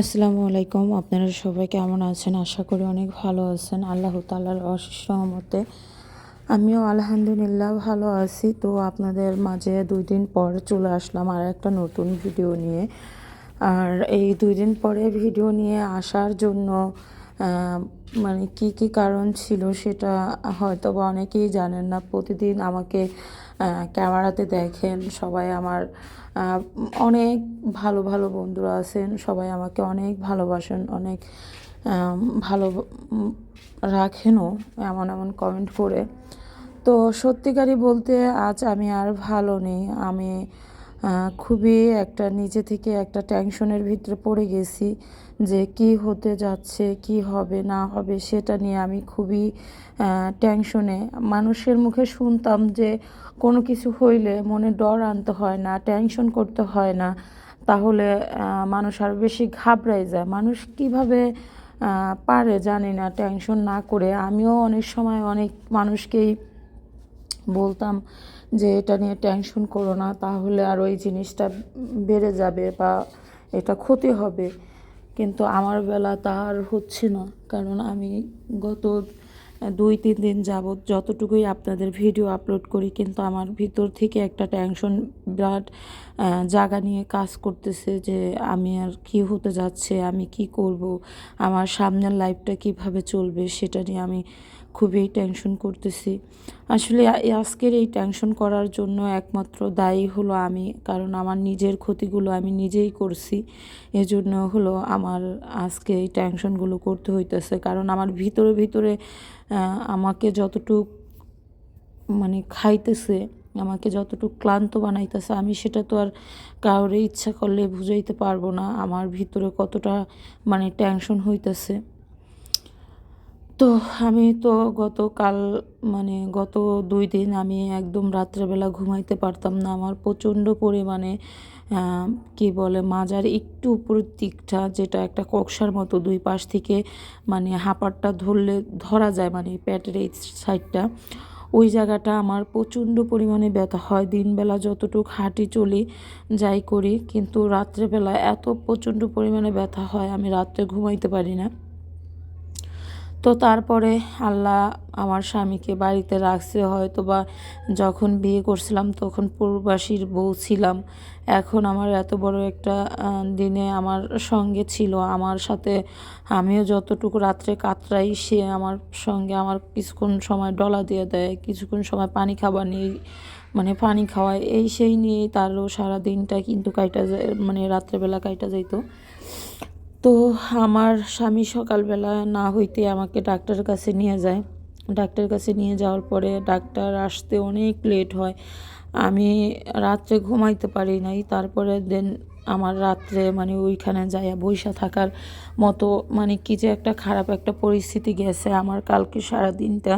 আসসালামু আলাইকুম। আপনারা সবাই কেমন আছেন? আশা করি অনেক ভালো আছেন। আল্লাহ তাল্লার অশেষ রহমতে আমিও আলহামদুলিল্লাহ ভালো আছি। তো আপনাদের মাঝে দুই দিন পর চলে আসলাম আর একটা নতুন ভিডিও নিয়ে। আর এই দুই দিন পরে ভিডিও নিয়ে আসার জন্য মানে কি কি কারণ ছিল সেটা হয়তো বা অনেকেই জানেন না। প্রতিদিন আমাকে ক্যামেরাতে দেখেন, সবাই আমার অনেক ভালো ভালো বন্ধুরা আছেন, সবাই আমাকে অনেক ভালোবাসেন, অনেক ভালো রাখেনও এমন এমন কমেন্ট করে। তো সত্যিকারই বলতে আজ আমি আর ভালো নেই, আমি খুবই একটা নিজে থেকে একটা টেনশনের ভিতরে পড়ে গেছি যে কি হতে যাচ্ছে, কি হবে, না হবে, সেটা নিয়ে আমি খুবই টেনশনে মানুষের মুখে শুনতাম যে কোনো কিছু হইলে মনে ডর আনতে হয় না টেনশন করতে হয় না। তাহলে মানুষ আরও বেশি ঘাবড়ায় যায়। মানুষ কীভাবে পারে জানি না টেনশন না করে। আমিও অনেক সময় অনেক মানুষকেই বলতাম যে, এটা নিয়ে টেনশন করো না, তাহলে আর ওই জিনিসটা বেড়ে যাবে বা এটা ক্ষতি হবে। কিন্তু আমার বেলা তা আর হচ্ছে না। কারণ আমি গত দুই, তিন দিন যাবৎ যতটুকুই আপনাদের ভিডিও আপলোড করি, কিন্তু আমার ভিতর থেকে একটা টেনশন বিরাট জায়গা নিয়ে কাজ করতেছে যে আমি আর কি হতে যাচ্ছে, আমি কি করব, আমার সামনের লাইফটা কীভাবে চলবে সেটা নিয়ে আমি খুবই টেনশন করতেছি। আসলে আজকের এই টেনশন করার জন্য একমাত্র দায়ী হলো আমি, কারণ আমার নিজের ক্ষতিগুলো আমি নিজেই করছি। এজন্য হলো আমার আজকে এই টেনশনগুলো করতে হইতেছে, কারণ আমার ভিতরে ভিতরে আমাকে যতটুক মানে খাইতেছে, আমাকে যতটুকু ক্লান্ত বানাইতেছে, আমি সেটা তো আর কাউরে ইচ্ছা করলে বুঝাইতে পারব না, আমার ভিতরে কতটা মানে টেনশন হইতেছে। তো আমি তো গতকাল মানে গত দুই দিন আমি একদম রাত্রেবেলা ঘুমাইতে পারতাম না, আমার প্রচণ্ড পরিমাণে কি বলে মাজার একটু উপরের দিকটা, যেটা একটা কক্সার মতো দুই পাশ থেকে মানে হাঁপারটা ধরলে, ধরা যায় মানে প্যাটের এই সাইডটা। ওই জায়গাটা আমার প্রচণ্ড পরিমাণে ব্যথা হয়। দিনবেলা যতটুকু হাঁটি চলি, যাই করি, কিন্তু রাত্রেবেলা এত প্রচণ্ড পরিমাণে ব্যথা হয়, আমি রাত্রে ঘুমাইতে পারি না। তো তারপরে আল্লাহ আমার স্বামীকে বাড়িতে রাখছে হয়তো বা যখন বিয়ে করছিলাম তখন প্রবাসীর বউ ছিলাম। এখন আমার এত বড় একটা দিনে আমার সঙ্গে ছিল। আমার সাথে আমিও যতটুকু রাত্রে কাতরাই, সে আমার সঙ্গে আমার কিছুক্ষণ সময় ডলা দিয়ে দেয়, কিছুক্ষণ সময় পানি খাবার নিয়ে মানে পানি খাওয়ায়। এই সেই নিয়েই তারও সারা দিনটা কিন্তু কাইটা যায় মানে রাত্রেবেলা কাইটা যাইতো। তো আমার স্বামী সকালবেলা না হইতে আমাকে ডাক্তারের কাছে নিয়ে যায়। ডাক্তারের কাছে নিয়ে যাওয়ার পরে ডাক্তার আসতে অনেক লেট হয়। আমি রাত্রে ঘুমাইতে পারি নাই। তারপরে দেন আমার রাত্রে মানে ওইখানে যাইয়া বইসা থাকার মতো মানে কি যে একটা খারাপ একটা পরিস্থিতি গেছে আমার কালকে সারা দিনটা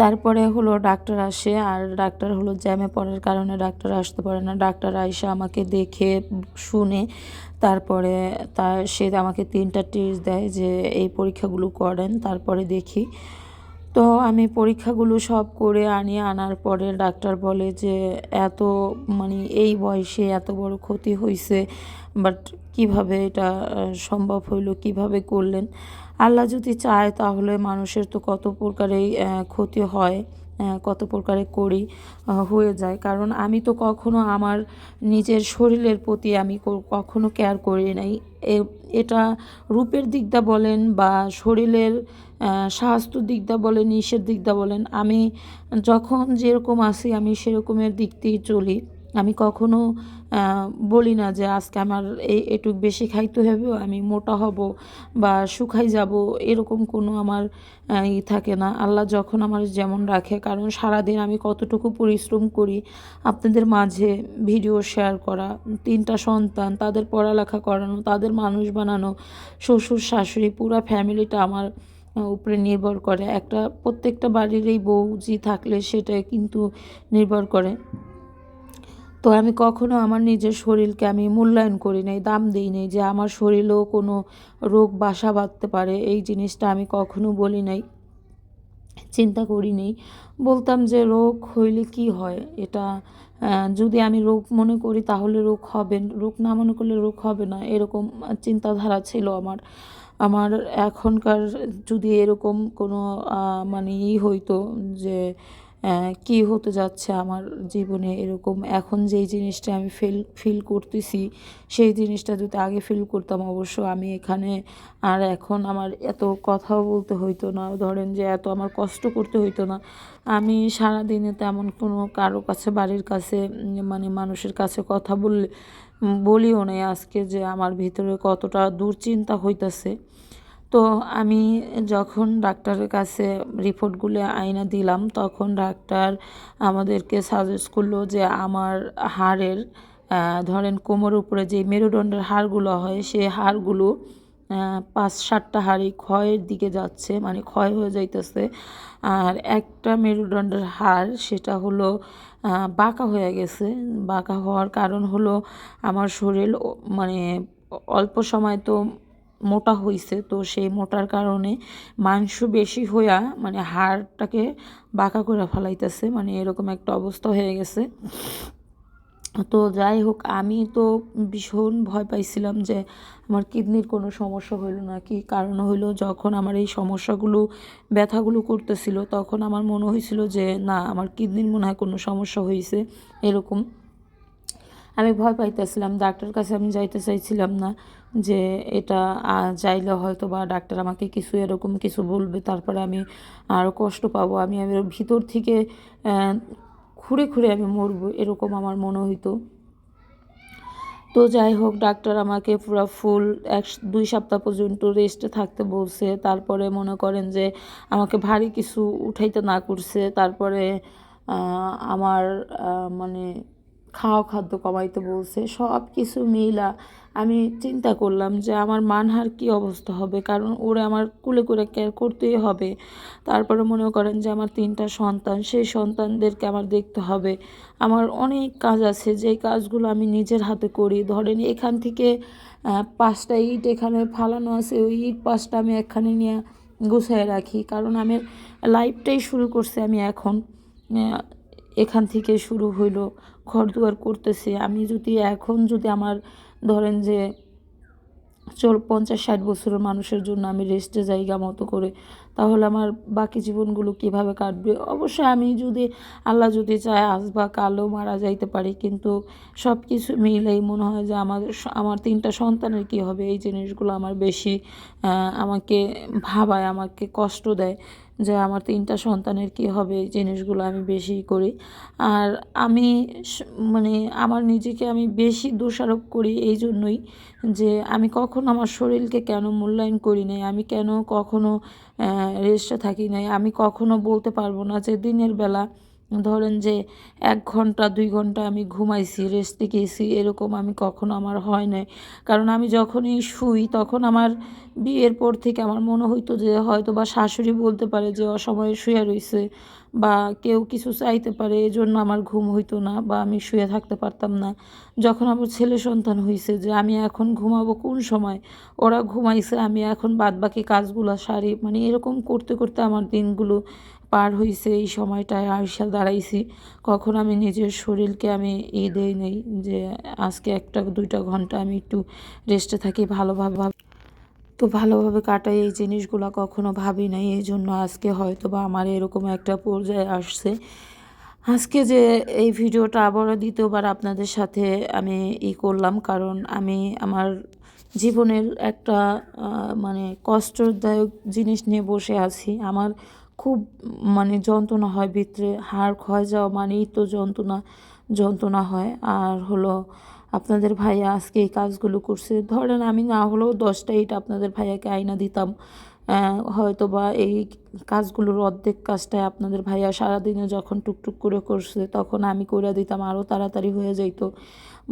তারপরে হলো ডাক্তার আসে, আর ডাক্তার হলো জ্যামে পড়ার কারণে ডাক্তার আসতে পারে না। ডাক্তার আইসা আমাকে দেখে, শুনে তারপরে তার সে আমাকে তিনটা টিপস দেয় যে এই পরীক্ষাগুলো করেন, তারপরে দেখি। তো আমি পরীক্ষাগুলো সব করে আনি, আনার পরে ডাক্তার বলে যে এত মানে এই বয়সে এত বড় ক্ষতি হয়েছে বাট কীভাবে এটা সম্ভব হইল, কীভাবে করলেন? আল্লাহ যদি চায়, তাহলে মানুষের তো কত প্রকারেই ক্ষতি হয় কত প্রকারে করি হয়ে যায়। কারণ আমি তো কখনো আমার নিজের শরীরের প্রতি আমি কখনো কেয়ার করি নাই। এটা রূপের দিকটা বলেন বা শরীরের স্বাস্থ্য দিকটা বলেন ইসের দিকটা বলেন, আমি যখন যেরকম আছি, আমি সেরকমের দিক দিয়ে চলি। আমি কখনো বলি না যে আজকে আমার এই এটুক বেশি খাইতে হবে, আমি মোটা হব বা শুকাই যাব, এরকম কোনো আমার ই থাকে না। আল্লাহ যখন আমার যেমন রাখে, কারণ সারাদিন আমি কতটুকু পরিশ্রম করি আপনাদের মাঝে ভিডিও শেয়ার করা, তিনটা সন্তান, তাদের পড়ালেখা করানো, তাদের মানুষ বানানো, শ্বশুর, শাশুড়ি, পুরো ফ্যামিলিটা আমার উপরে নির্ভর করে। একটা প্রত্যেকটা বাড়ির এই বউজি থাকলে সেটা কিন্তু নির্ভর করে। তো আমি কখনো আমার নিজের শরীরকে আমি মূল্যায়ন করি নাই, দাম দিই নাই যে আমার শরীরেও কোনো রোগ বাসা বাঁধতে পারে। এই জিনিসটা আমি কখনো বলি নাই, চিন্তা করি নেই। বলতাম যে রোগ হইলে কি হয়? এটা যদি আমি রোগ মনে করি তাহলে রোগ হবে, রোগ না মনে করলে রোগ হবে না, এরকম চিন্তাধারা ছিল আমার। আমার এখনকার যদি এরকম কোনো মানে ই হইতো যে কি হতে যাচ্ছে আমার জীবনে এরকম? এখন যেই জিনিসটা আমি ফিল ফিল করতেছি, সেই জিনিসটা যদি আগে ফিল করতাম অবশ্য আমি এখানে আর এখন আমার এত কথাও বলতে হইতো না। ধরেন যে এত আমার কষ্ট করতে হইতো না। আমি সারাদিনে তেমন কোনো কারও কাছে, বাড়ির কাছে মানে মানুষের কাছে কথা বললে বলিও নাই আজকে যে আমার ভিতরে কতটা দুশ্চিন্তা হইতাছে। তো আমি যখন ডাক্তারের কাছে রিপোর্টগুলো আয়না দিলাম, তখন ডাক্তার আমাদেরকে সাজেস্ট করল যে আমার হাড়ের ধরেন কোমর উপরে যে মেরুদণ্ডের হাড়গুলো হয়, সেই হাড়গুলো পাঁচ সাতটা হাড়ই ক্ষয়ের দিকে যাচ্ছে মানে ক্ষয় হয়ে যাইতেছে। আর একটা মেরুদণ্ডের হাড়, সেটা হলো বাঁকা হয়ে গেছে। বাঁকা হওয়ার কারণ হলো, আমার শরীর মানে অল্প সময় তো মোটা হইছে, তো সেই মোটার কারণে মাংস বেশি হইয়া মানে হাড়টাকে বাঁকা করে ফেলাইতেছে মানে এরকম একটা অবস্থা হয়ে গেছে। তো যাই হোক, আমি তো ভীষণ ভয় পাইছিলাম যে আমার কিডনির কোনো সমস্যা হইল নাকি। কারণ হইল যখন আমার এই সমস্যাগুলো, ব্যথাগুলো করতেছিল, তখন আমার মনে হয়েছিল যে না, আমার কিডনির মনে হয় কোনো সমস্যা হয়েছে এরকম। আমি ভয় পাইতেছিলাম ডাক্তার কাছে আমি যাইতে চাইছিলাম না যে এটা যাইলে হয়তো বা ডাক্তার আমাকে কিছু এরকম কিছু বলবে, তারপরে আমি আরও কষ্ট পাবো, আমি আমি ভিতর থেকে খুঁড়ে খুঁড়ে আমি মরবো, এরকম আমার মনে হইতো। তো যাই হোক, ডাক্তার আমাকে পুরো ফুল এক, দুই সপ্তাহ পর্যন্ত রেস্টে থাকতে বলছে, তারপরে মনে করেন যে আমাকে ভারী কিছু উঠাইতে না করছে, তারপরে আমার মানে খাওয়া খাদ্য কমাইতে বলছে। সব কিছু মিলা আমি চিন্তা করলাম যে আমার মানহার কি অবস্থা হবে? কারণ ওরা আমার কুলে করে কেয়ার করতেই হবে। তারপরে মনে করেন যে আমার তিনটা সন্তান, সেই সন্তানদেরকে আমার দেখতে হবে। আমার অনেক কাজ আছে, যেই কাজগুলো আমি নিজের হাতে করি। ধরেন এখান থেকে পাঁচটা ইট এখানে ফালানো আছে, ওই ইট পাঁচটা আমি এখানে নিয়ে গুছিয়ে রাখি। কারণ আমি লাইফটাই শুরু করছি আমি এখন। এখান থেকে শুরু হইল। ঘর দুয়ার করতেছি। আমি যদি এখন যদি আমার ধরেন যে চল পঞ্চাশ ষাট বছরের মানুষের জন্য আমি রেস্টে জায়গা মতো করে, তাহলে আমার বাকি জীবনগুলো কীভাবে কাটবে? অবশ্যই আমি যদি আল্লাহ যদি চায় আজ বা কালও মারা যাইতে পারি, কিন্তু সব কিছু মিলেই মনে হয় যে আমাদের স- আমার তিনটা সন্তানের কী হবে? এই জিনিসগুলো আমার বেশি আমাকে ভাবায়, আমাকে কষ্ট দেয়। যে আমার তিনটা সন্তানের কি হবে, এই জিনিসগুলো আমি বেশি করি। আর আমি মানে আমার নিজেকে আমি বেশি দোষারোপ করি এই জন্যই যে আমি কখনো আমার শরীরকে কেন মূল্যায়ন করি নাই, আমি কেন কখনো রেস্টে থাকি নাই, আমি কখনো বলতে পারব না যে দিনের বেলা ধরেন যে এক ঘণ্টা, দুই ঘণ্টা আমি ঘুমাইছি রেস্টে গেছি, এরকম আমি কখনো আমার হয় নাই। কারণ আমি যখনই শুই, তখন আমার বিয়ের পর থেকে আমার মনে হইতো যে হয়তো বা শাশুড়ি বলতে পারে যে অসময়ে শুয়ে রইছে বা কেউ কিছু চাইতে পারে, এজন্য আমার ঘুম হইতো না বা আমি শুয়ে থাকতে পারতাম না। যখন আমার ছেলে সন্তান হয়েছে যে আমি এখন ঘুমাবো কোন সময়, ওরা ঘুমাইছে, আমি এখন বাদবাকি কাজগুলো সারি মানে এরকম করতে করতে আমার দিনগুলো পার হয়েছে এই সময়টায় আয়সা দাঁড়াইছি। কখন আমি নিজের শরীরকে আমি ই দেই নেই যে আজকে একটা দুইটা ঘণ্টা আমি একটু রেস্টে থাকি ভালোভাবে। তো ভালোভাবে কাটাই এই জিনিসগুলো কখনো ভাবি নাই, এই জন্য আজকে হয়তো বা আমার এরকম একটা পর্যায়ে আসছে। আজকে যে এই ভিডিওটা আবারও দ্বিতীয়বার আপনাদের সাথে আমি ই করলাম, কারণ আমি আমার জীবনের একটা মানে কষ্টদায়ক জিনিস নিয়ে বসে আছি। আমার খুব মানে যন্ত্রণা হয় ভিতরে, হাড় ক্ষয় যাওয়া মানেই তো যন্ত্রণা যন্ত্রণা হয়। আর হলো আপনাদের ভাইয়া আজকে এই কাজগুলো করছে। ধরেন আমি না হলেও দশটা ইট আপনাদের ভাইয়াকে আয়না দিতাম। হয়তো বা এই কাজগুলোর অর্ধেক কাজটাই আপনাদের ভাইয়া সারাদিনে যখন টুকটুক করে করছে, তখন আমি করে দিতাম আরও তাড়াতাড়ি হয়ে যাইতো।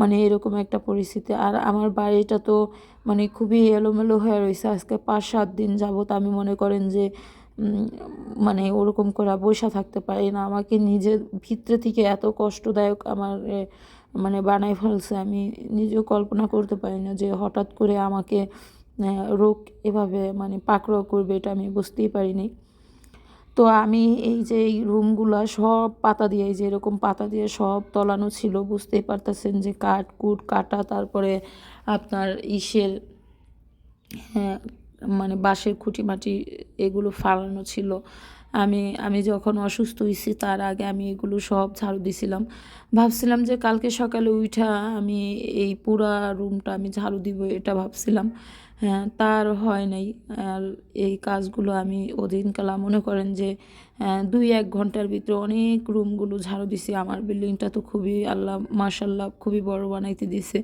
মানে এরকম একটা পরিস্থিতি। আর আমার বাড়িটা তো মানে খুবই এলোমেলো হয়ে রয়েছে আজকে পাঁচ সাত দিন যাবত আমি মনে করেন যে মানে ওরকম করে বসে থাকতে পারি না। আমাকে নিজের ভিতরে থেকে এত কষ্টদায়ক আমার মানে বানাই ফেলছে। আমি নিজেও কল্পনা করতে পারি না যে হঠাৎ করে আমাকে রোগ এভাবে মানে পাকড়াও করবে এটা আমি বুঝতেই পারিনি। তো আমি এই যে এই রুমগুলা সব পাতা দিয়ে যে এরকম পাতা দিয়ে সব তলানো ছিল, বুঝতেই পারতেছেন যে কাঠ, কুট, কাটা, তারপরে আপনার ইসের হ্যাঁ মানে বাঁশের খুঁটিমাটি এগুলো ফালানো ছিল। আমি আমি যখন অসুস্থ হয়েছি তার আগে আমি এগুলো সব ঝাড়ু দিছিলাম। ভাবছিলাম যে কালকে সকালে উঠা আমি এই পুরা রুমটা আমি ঝাড়ু দিব এটা ভাবছিলাম। হ্যাঁ তার হয় নাই। আর এই কাজগুলো আমি ওদিনকালা মনে করেন যে দুই এক ঘণ্টার ভিতরে অনেক রুমগুলো ঝাড়ু দিছি। আমার বিল্ডিংটা তো খুবই আল্লাহ মাশাল্লাহ খুবই বড় বানাইতে দিছে।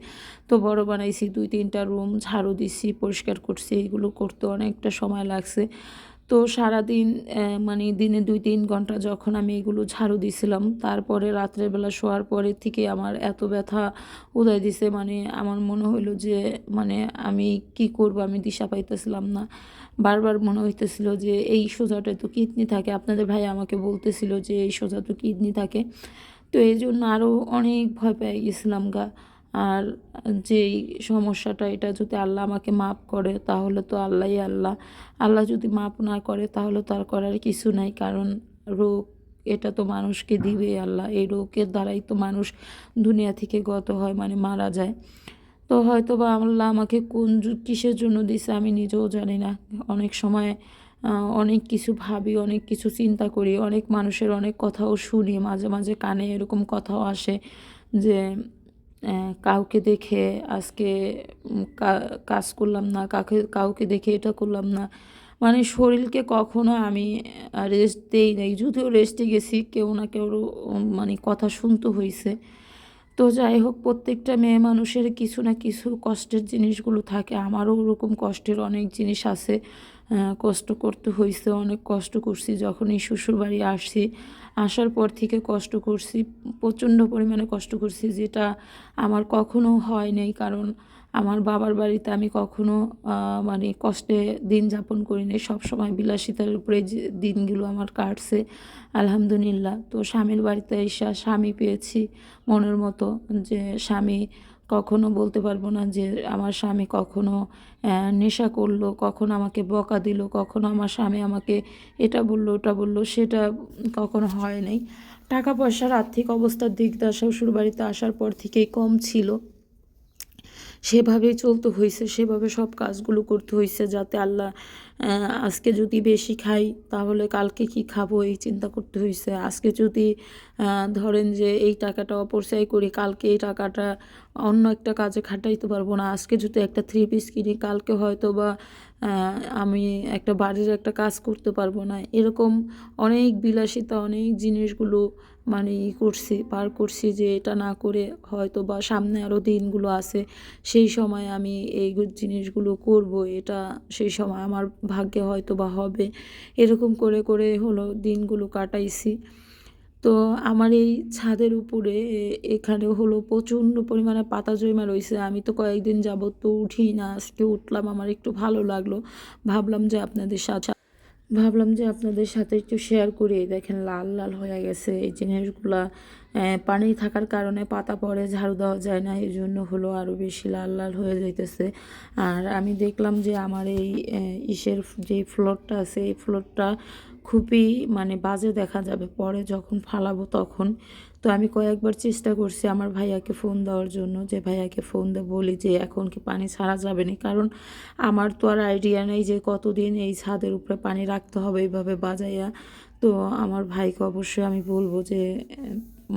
তো বড় বানাইছি, দুই তিনটা রুম ঝাড়ু দিছি, পরিষ্কার করছি। এইগুলো করতে অনেকটা সময় লাগছে। তো সারাদিন মানে দিনে দুই তিন ঘণ্টা যখন আমি এগুলো ঝাড়ু দিছিলাম, তারপরে রাত্রের বেলা শোয়ার পরে থেকে আমার এত ব্যথা উদয় দিছে মানে আমার মনে হইল যে মানে আমি কি করব, আমি দিশা পাইতেছিলাম না। বারবার মনে হইতেছিল যে, এই সোজাটায় তো কিডনি থাকে। আপনাদের ভাই আমাকে বলতেছিল যে, এই সোজা তো কিডনি থাকে। তো এই জন্য আরও অনেক ভয় পেয়ে গেছিলাম গা। আর যেই সমস্যাটা, এটা যদি আল্লাহ আমাকে মাফ করে, তাহলে তো আল্লাহই আল্লাহ। আল্লাহ যদি মাফ না করে, তাহলে তার করার কিছু নাই, কারণ রোগ এটা তো মানুষকে দিবে আল্লাহ। এই রোগের দ্বারাই তো মানুষ দুনিয়া থেকে গত হয় মানে মারা যায়। তো হয়তো বা আল্লাহ আমাকে কোন কিসের জন্য দিছে আমি নিজেও জানি না। অনেক সময় অনেক কিছু ভাবি, অনেক কিছু চিন্তা করি, অনেক মানুষের অনেক কথাও শুনি, মাঝে মাঝে কানে এরকম কথাও আসে যে কাউকে দেখে আজকে কাজ করলাম না, কাকে, কাউকে দেখে এটা করলাম না। মানে শরীরকে কখনো আমি রেস্ট দেই নাই। যদিও রেস্টে গেছি, কেউ না কেউ মানে কথা শুনতে হয়েছে তো যাই হোক, প্রত্যেকটা মেয়ে মানুষের কিছু না কিছু কষ্টের জিনিসগুলো থাকে। আমারও ওরকম কষ্টের অনেক জিনিস আছে। কষ্ট করতে হয়েছে অনেক কষ্ট করছি। যখন এই শ্বশুরবাড়ি আসছি আসার পর থেকে কষ্ট করছি, প্রচণ্ড পরিমাণে কষ্ট করছি, যেটা আমার কখনো হয় নাই। কারণ আমার বাবার বাড়িতে আমি কখনো মানে কষ্টে দিন যাপন করিনি সব সময় বিলাসিতার উপরে যে দিনগুলো আমার কাটছে, আলহামদুলিল্লাহ। তো স্বামীর বাড়িতে এসে স্বামী পেয়েছি মনের মতো, যে স্বামী কখনো বলতে পারব না যে আমার স্বামী কখনো নেশা করল, কখনো আমাকে বকা দিল, কখনো আমার স্বামী আমাকে এটা বলল, ওটা বলল, সেটা কখনো হয় নাই। টাকা পয়সার আর্থিক অবস্থার দিক দিয়ে শ্বশুরবাড়িতে আসার পর থেকেই কম ছিল। সেভাবেই চলতে হয়েছে সেভাবে সব কাজগুলো করতে হয়েছে যাতে আল্লাহ আজকে যদি বেশি খাই তাহলে কালকে কি খাব এই চিন্তা করতে হয়েছে আজকে যদি ধরেন যে এই টাকাটা অপচয় করি কালকে এই টাকাটা অন্য একটা কাজে খাটাইতে পারব না, আজকে যদি একটা থ্রি পিস কিনি কালকে হয়তো বা আমি একটা বাড়ির একটা কাজ করতে পারব না, এরকম অনেক বিলাসিতা, অনেক জিনিসগুলো মানে ই করছি, পার করছি যে এটা না করে হয়তো বা সামনে আরও দিনগুলো আছে, সেই সময় আমি এই জিনিসগুলো করব, এটা সেই সময় আমার ভাগ্যে হয়তো বা হবে। এরকম করে করে হলো দিনগুলো কাটাইছি। তো আমার এই ছাদের উপরে এখানে হলো প্রচণ্ড পরিমাণে পাতা জমা রয়েছে আমি তো কয়েকদিন যাবত তো উঠি না, আজকে উঠলাম, আমার একটু ভালো লাগল। ভাবলাম যে আপনাদের সাথে ভাবলাম যে আপনাদের সাথে একটু শেয়ার করি। দেখেন লাল লাল হয়ে গেছে এই জিনিসগুলা। পানি থাকার কারণে পাতা পরে ঝাড়ু দেওয়া যায় না এই জন্য হলো আরও বেশি লাল লাল হয়ে যাইতেছে। আর আমি দেখলাম যে আমার এই ইসের যে ফ্লোরটা আছে, এই ফ্লোরটা খুবই মানে বাজে দেখা যাবে পরে যখন ফালাবো তখন। তো আমি কয়েকবার চেষ্টা করছি আমার ভাইয়াকে ফোন দেওয়ার জন্য যে, ভাইয়াকে ফোন দিয়ে বলি যে, এখন কি পানি ছাড়া যাবে না? কারণ আমার তো আর আইডিয়া নেই যে, কতদিন এই ছাদের উপরে পানি রাখতে হবে এইভাবে বাজাইয়া। তো আমার ভাইকে অবশ্যই আমি বলব যে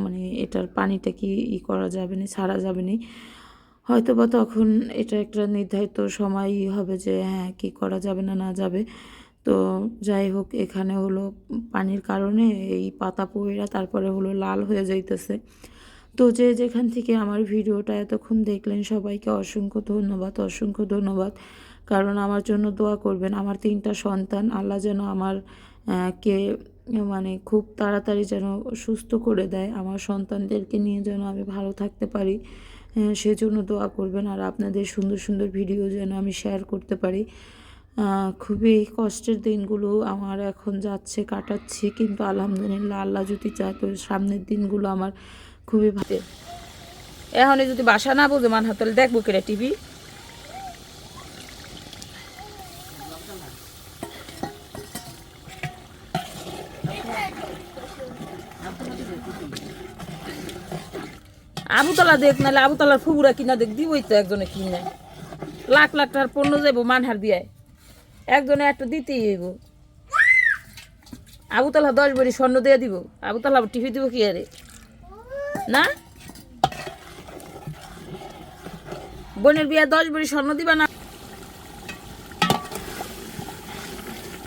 মানে এটার পানিটা কি ই করা যাবে না, ছাড়া যাবে না? হয়তো বা তখন এটা একটা নির্ধারিত সময়ই হবে যে হ্যাঁ কি করা যাবে না না যাবে। তো যাই হোক, এখানে হলো পানির কারণে এই পাতা পইরা তারপরে হলো লাল হয়ে যাইতেছে। তো যে যেখান থেকে আমার ভিডিওটা এতক্ষণ দেখলেন, সবাইকে অসংখ্য ধন্যবাদ অসংখ্য ধন্যবাদ। কারণ আমার জন্য দোয়া করবেন, আমার তিনটা সন্তান, আল্লাহ যেন আমার কে মানে খুব তাড়াতাড়ি যেন সুস্থ করে দেয়, আমার সন্তানদেরকে নিয়ে যেন আমি ভালো থাকতে পারি সেজন্য দোয়া করবেন। আর আপনাদের সুন্দর সুন্দর ভিডিও যেন আমি শেয়ার করতে পারি। খুবই কষ্টের দিনগুলো আমার এখন যাচ্ছে, কাটাচ্ছি। কিন্তু আলহামদুলিল্লাহ আল্লাহ যদি চায়, তো সামনের দিনগুলো আমার খুবই ভালো। এখন যদি বাসা না বোঝো মান হাতলে দেখব কেরা টিভি। আবুতলা দেখ, নাহলে আবুতলার ফুবুরা কিনা দেখ, দিবই তো একজনে কিনে। লাখ লাখ টাকার পণ্য যাব মানহার দিয়ায়। একজনে একটা দিতেই হইব। আবুতলা দশ বড়ি স্বর্ণ দিয়ে দিব। আবুতলা টিভি দিব কি আরে? না? বোনের বিয়া দশ বড়ি স্বর্ণ দিবা না?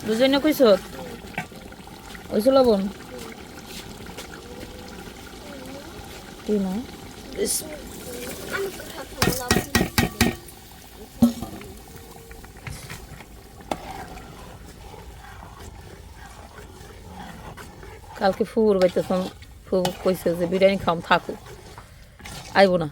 বুঝলি না কইস ওইছিল বোন? কি না কালকে ফুর বাইতে ফুবু কইছে যে বিরিয়ানি খাম থাকুক আইব না।